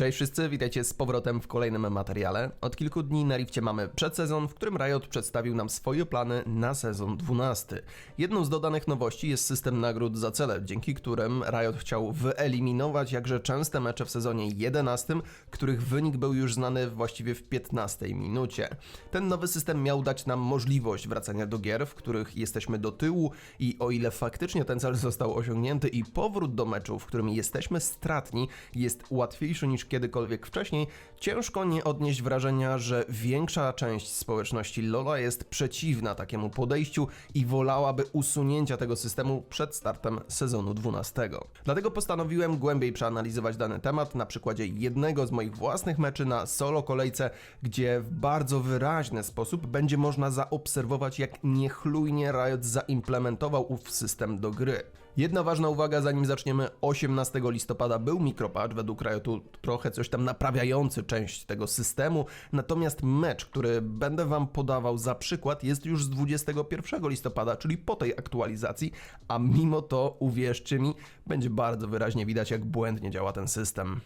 Cześć wszyscy, witajcie z powrotem w kolejnym materiale. Od kilku dni na Rifcie mamy przedsezon, w którym Riot przedstawił nam swoje plany na sezon 12. Jedną z dodanych nowości jest system nagród za cele, dzięki którym Riot chciał wyeliminować jakże częste mecze w sezonie 11, których wynik był już znany właściwie w 15 minucie. Ten nowy system miał dać nam możliwość wracania do gier, w których jesteśmy do tyłu i o ile faktycznie ten cel został osiągnięty i powrót do meczu, w którym jesteśmy stratni, jest łatwiejszy niż kiedykolwiek wcześniej, ciężko nie odnieść wrażenia, że większa część społeczności Lola jest przeciwna takiemu podejściu i wolałaby usunięcia tego systemu przed startem sezonu 12. Dlatego postanowiłem głębiej przeanalizować dany temat na przykładzie jednego z moich własnych meczy na solo kolejce, gdzie w bardzo wyraźny sposób będzie można zaobserwować, jak niechlujnie Riot zaimplementował ów system do gry. Jedna ważna uwaga, zanim zaczniemy. 18 listopada był mikropatch, według Riotu trochę coś tam naprawiający część tego systemu, natomiast mecz, który będę Wam podawał za przykład, jest już z 21 listopada, czyli po tej aktualizacji, a mimo to, uwierzcie mi, będzie bardzo wyraźnie widać, jak błędnie działa ten system.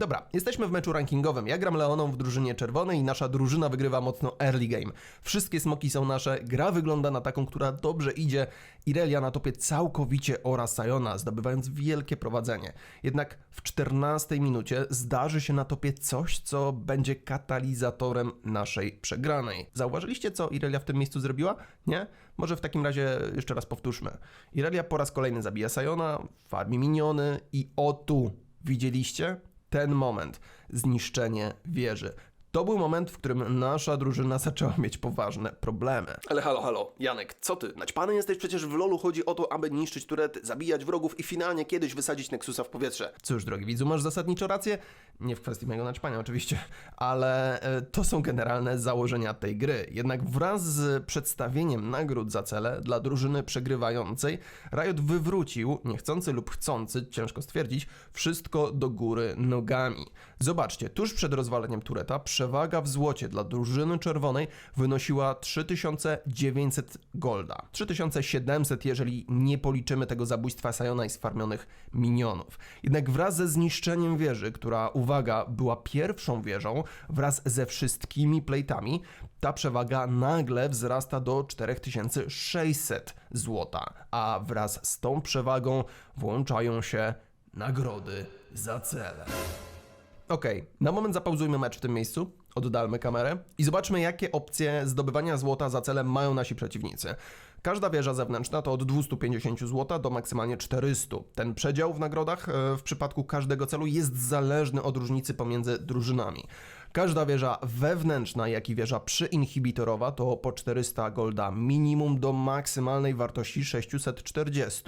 Dobra, jesteśmy w meczu rankingowym. Ja gram Leoną w drużynie czerwonej i nasza drużyna wygrywa mocno early game. Wszystkie smoki są nasze, gra wygląda na taką, która dobrze idzie. Irelia na topie całkowicie oraz Sayona, zdobywając wielkie prowadzenie. Jednak w 14 minucie zdarzy się na topie coś, co będzie katalizatorem naszej przegranej. Zauważyliście, co Irelia w tym miejscu zrobiła? Nie? Może w takim razie jeszcze raz powtórzmy. Irelia po raz kolejny zabija Sayona, farmi miniony i o tu, widzieliście? Ten moment zniszczenie wieży. To był moment, w którym nasza drużyna zaczęła mieć poważne problemy. Ale halo, halo, Janek, co ty? Naćpany jesteś? Przecież w LoLu chodzi o to, aby niszczyć turety, zabijać wrogów i finalnie kiedyś wysadzić Nexusa w powietrze. Cóż, drogi widzu, masz zasadniczo rację. Nie w kwestii mojego naćpania oczywiście, ale e, to są generalne założenia tej gry. Jednak wraz z przedstawieniem nagród za cele dla drużyny przegrywającej, Riot wywrócił, niechcący lub chcący, ciężko stwierdzić, wszystko do góry nogami. Zobaczcie, tuż przed rozwaleniem tureta przewaga w złocie dla drużyny czerwonej wynosiła 3900 golda. 3700, jeżeli nie policzymy tego zabójstwa Sayona i sfarmionych minionów. Jednak wraz ze zniszczeniem wieży, która, uwaga, była pierwszą wieżą, wraz ze wszystkimi plejtami, ta przewaga nagle wzrasta do 4600 złota, a wraz z tą przewagą włączają się nagrody za cele. Okej, na moment zapauzujmy mecz w tym miejscu, oddalmy kamerę i zobaczmy, jakie opcje zdobywania złota za celem mają nasi przeciwnicy. Każda wieża zewnętrzna to od 250 zł do maksymalnie 400. Ten przedział w nagrodach e, w przypadku każdego celu jest zależny od różnicy pomiędzy drużynami. Każda wieża wewnętrzna, jak i wieża przyinhibitorowa to po 400 golda minimum do maksymalnej wartości 640.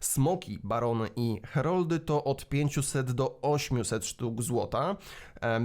Smoki, barony i heroldy to od 500 do 800 sztuk złota.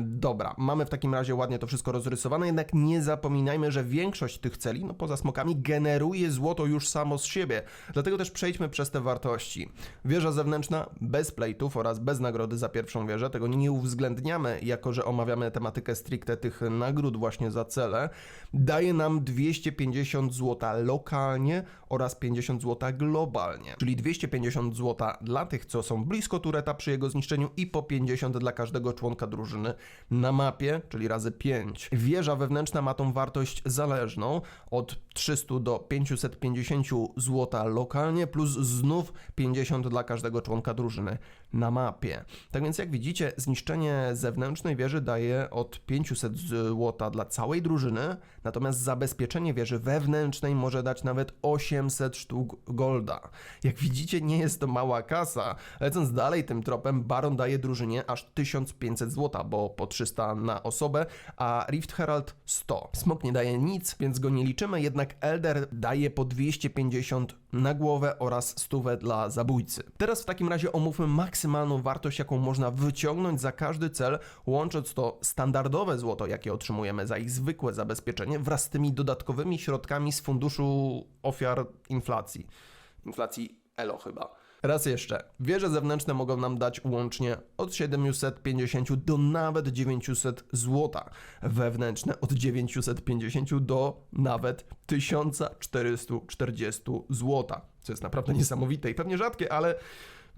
Dobra, mamy w takim razie ładnie to wszystko rozrysowane, jednak nie zapominajmy, że większość tych celi, no poza smokami, generuje złoto już samo z siebie. Dlatego też przejdźmy przez te wartości. Wieża zewnętrzna bez plate'ów oraz bez nagrody za pierwszą wieżę, tego nie uwzględniamy, jako że omawiamy tematykę stricte tych nagród właśnie za cele, daje nam 250 zł lokalnie oraz 50 zł globalnie. Czyli 250 zł dla tych, co są blisko tureta przy jego zniszczeniu i po 50 dla każdego członka drużyny na mapie, czyli razy 5. Wieża wewnętrzna ma tą wartość zależną od 300 do 550 zł lokalnie, plus znów 50 dla każdego członka drużyny na mapie. Tak więc jak widzicie, zniszczenie zewnętrznej wieży daje od 500 zł dla całej drużyny, natomiast zabezpieczenie wieży wewnętrznej może dać nawet 800 sztuk golda. Jak widzicie, nie jest to mała kasa. Lecąc dalej tym tropem, Baron daje drużynie aż 1500 zł, bo po 300 na osobę, a Rift Herald 100. Smok nie daje nic, więc go nie liczymy, jednak Elder daje po 250 na głowę oraz 100 dla zabójcy. Teraz w takim razie omówmy maksymalną wartość, jaką można wyciągnąć za każdy cel, łącząc to standardowe złoto, jakie otrzymujemy za ich zwykłe zabezpieczenie, wraz z tymi dodatkowymi środkami z funduszu ofiar inflacji. Inflacji ELO chyba. Raz jeszcze, wieże zewnętrzne mogą nam dać łącznie od 750 do nawet 900 zł. Wewnętrzne od 950 do nawet 1440 zł. Co jest naprawdę niesamowite i pewnie rzadkie, ale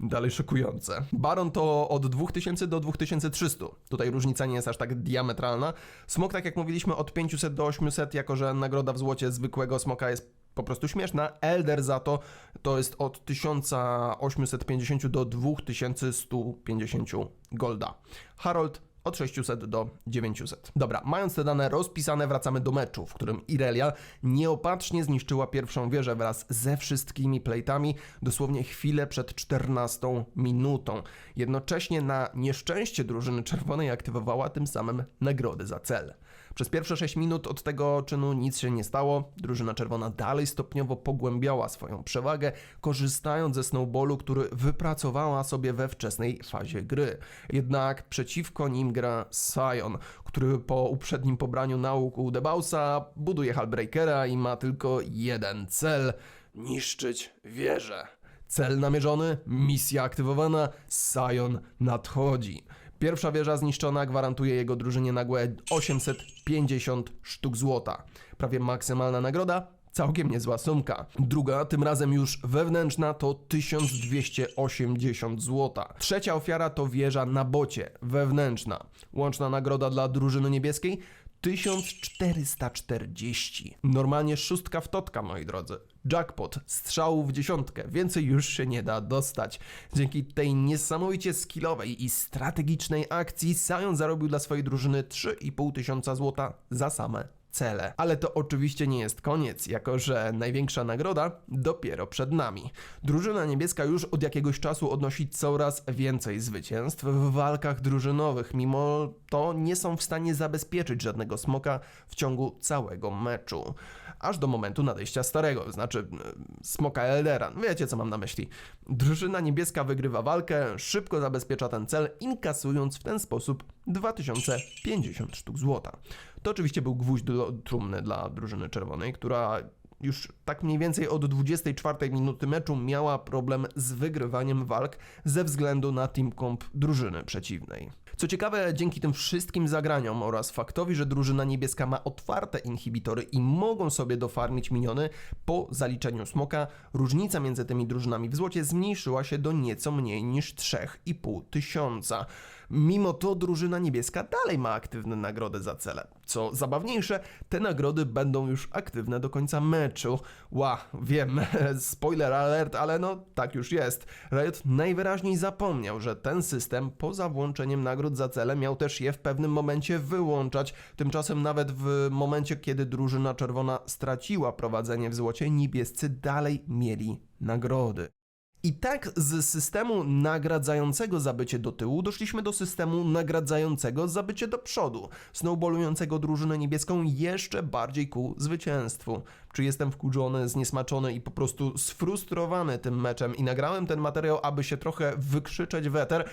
dalej szokujące. Baron to od 2000 do 2300. Tutaj różnica nie jest aż tak diametralna. Smok, tak jak mówiliśmy, od 500 do 800, jako że nagroda w złocie zwykłego smoka jest po prostu śmieszna. Elder za to to jest od 1850 do 2150 golda. Harold od 600 do 900. Dobra, mając te dane rozpisane, wracamy do meczu, w którym Irelia nieopatrznie zniszczyła pierwszą wieżę wraz ze wszystkimi plejtami dosłownie chwilę przed 14 minutą. Jednocześnie na nieszczęście drużyny czerwonej aktywowała tym samym nagrody za cel. Przez pierwsze 6 minut od tego czynu nic się nie stało. Drużyna czerwona dalej stopniowo pogłębiała swoją przewagę, korzystając ze snowballu, który wypracowała sobie we wczesnej fazie gry. Jednak przeciwko nim gra Sion, który po uprzednim pobraniu nauk u Debausa buduje Hallbreakera i ma tylko jeden cel niszczyć wieżę. Cel namierzony, misja aktywowana, Sion nadchodzi. Pierwsza wieża zniszczona gwarantuje jego drużynie nagłe 850 sztuk złota. Prawie maksymalna nagroda, całkiem niezła sumka. Druga, tym razem już wewnętrzna, to 1280 złota. Trzecia ofiara to wieża na bocie, wewnętrzna. Łączna nagroda dla drużyny niebieskiej 1440. Normalnie szóstka w totka, moi drodzy. Jackpot, strzału w dziesiątkę, więcej już się nie da dostać. Dzięki tej niesamowicie skillowej i strategicznej akcji Sion zarobił dla swojej drużyny 3,5 tysiąca złota za same cele. Ale to oczywiście nie jest koniec, jako że największa nagroda dopiero przed nami. Drużyna niebieska już od jakiegoś czasu odnosi coraz więcej zwycięstw w walkach drużynowych, mimo to nie są w stanie zabezpieczyć żadnego smoka w ciągu całego meczu. Aż do momentu nadejścia starego, znaczy e, smoka Eldera. Wiecie co mam na myśli. Drużyna niebieska wygrywa walkę, szybko zabezpiecza ten cel, inkasując w ten sposób 2050 sztuk złota. To oczywiście był gwóźdź do trumny dla drużyny czerwonej, która już tak mniej więcej od 24 minuty meczu miała problem z wygrywaniem walk ze względu na team comp drużyny przeciwnej. Co ciekawe, dzięki tym wszystkim zagraniom oraz faktowi, że drużyna niebieska ma otwarte inhibitory i mogą sobie dofarmić miniony po zaliczeniu smoka, różnica między tymi drużynami w złocie zmniejszyła się do nieco mniej niż 3,5 tysiąca. Mimo to drużyna niebieska dalej ma aktywne nagrody za cele. Co zabawniejsze, te nagrody będą już aktywne do końca meczu. Ła, wiem, spoiler alert, ale no tak już jest. Riot najwyraźniej zapomniał, że ten system poza włączeniem nagród za cele miał też je w pewnym momencie wyłączać. Tymczasem nawet w momencie, kiedy drużyna czerwona straciła prowadzenie w złocie, niebiescy dalej mieli nagrody. I tak z systemu nagradzającego za bycie do tyłu doszliśmy do systemu nagradzającego za bycie do przodu, snowballującego drużynę niebieską jeszcze bardziej ku zwycięstwu. Czy jestem wkurzony, zniesmaczony i po prostu sfrustrowany tym meczem i nagrałem ten materiał, aby się trochę wykrzyczeć weter?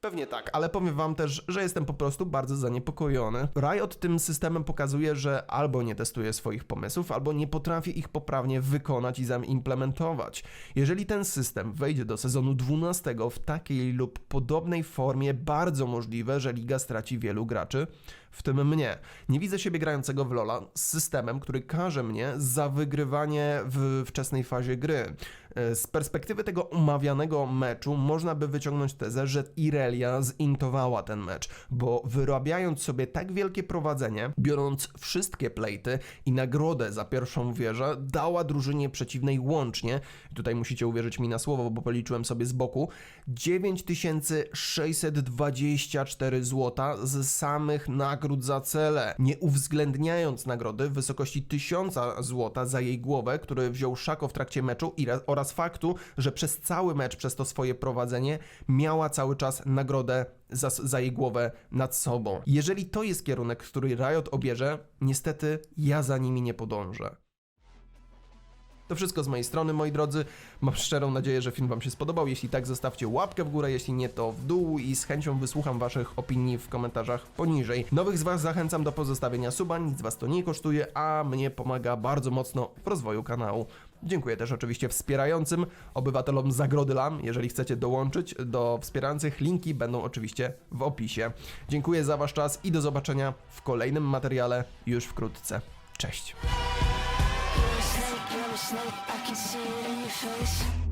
Pewnie tak, ale powiem wam też, że jestem po prostu bardzo zaniepokojony. Riot tym systemem pokazuje, że albo nie testuje swoich pomysłów, albo nie potrafi ich poprawnie wykonać i zaimplementować. Jeżeli ten system wejdzie do sezonu 12 w takiej lub podobnej formie, bardzo możliwe, że liga straci wielu graczy, w tym mnie. Nie widzę siebie grającego w LoL'a z systemem, który każe mnie za wygrywanie w wczesnej fazie gry. E, Z perspektywy tego omawianego meczu można by wyciągnąć tezę, że Irelia zintowała ten mecz, bo wyrabiając sobie tak wielkie prowadzenie, biorąc wszystkie plejty i nagrodę za pierwszą wieżę, dała drużynie przeciwnej łącznie, tutaj musicie uwierzyć mi na słowo, bo policzyłem sobie z boku, 9624 zł z samych nagród za cele, nie uwzględniając nagrody w wysokości 1000 zł za jej głowę, który wziął Szako w trakcie meczu oraz faktu, że przez cały mecz, przez to swoje prowadzenie, miała cały czas nagrodę za, za jej głowę nad sobą. Jeżeli to jest kierunek, który Riot obierze, niestety ja za nimi nie podążę. To wszystko z mojej strony, moi drodzy. Mam szczerą nadzieję, że film Wam się spodobał. Jeśli tak, zostawcie łapkę w górę, jeśli nie, to w dół i z chęcią wysłucham Waszych opinii w komentarzach poniżej. Nowych z Was zachęcam do pozostawienia suba, nic Was to nie kosztuje, a mnie pomaga bardzo mocno w rozwoju kanału. Dziękuję też oczywiście wspierającym obywatelom Zagrody Lam. Jeżeli chcecie dołączyć do wspierających, linki będą oczywiście w opisie. Dziękuję za Wasz czas i do zobaczenia w kolejnym materiale już wkrótce. Cześć! I can see it in your face.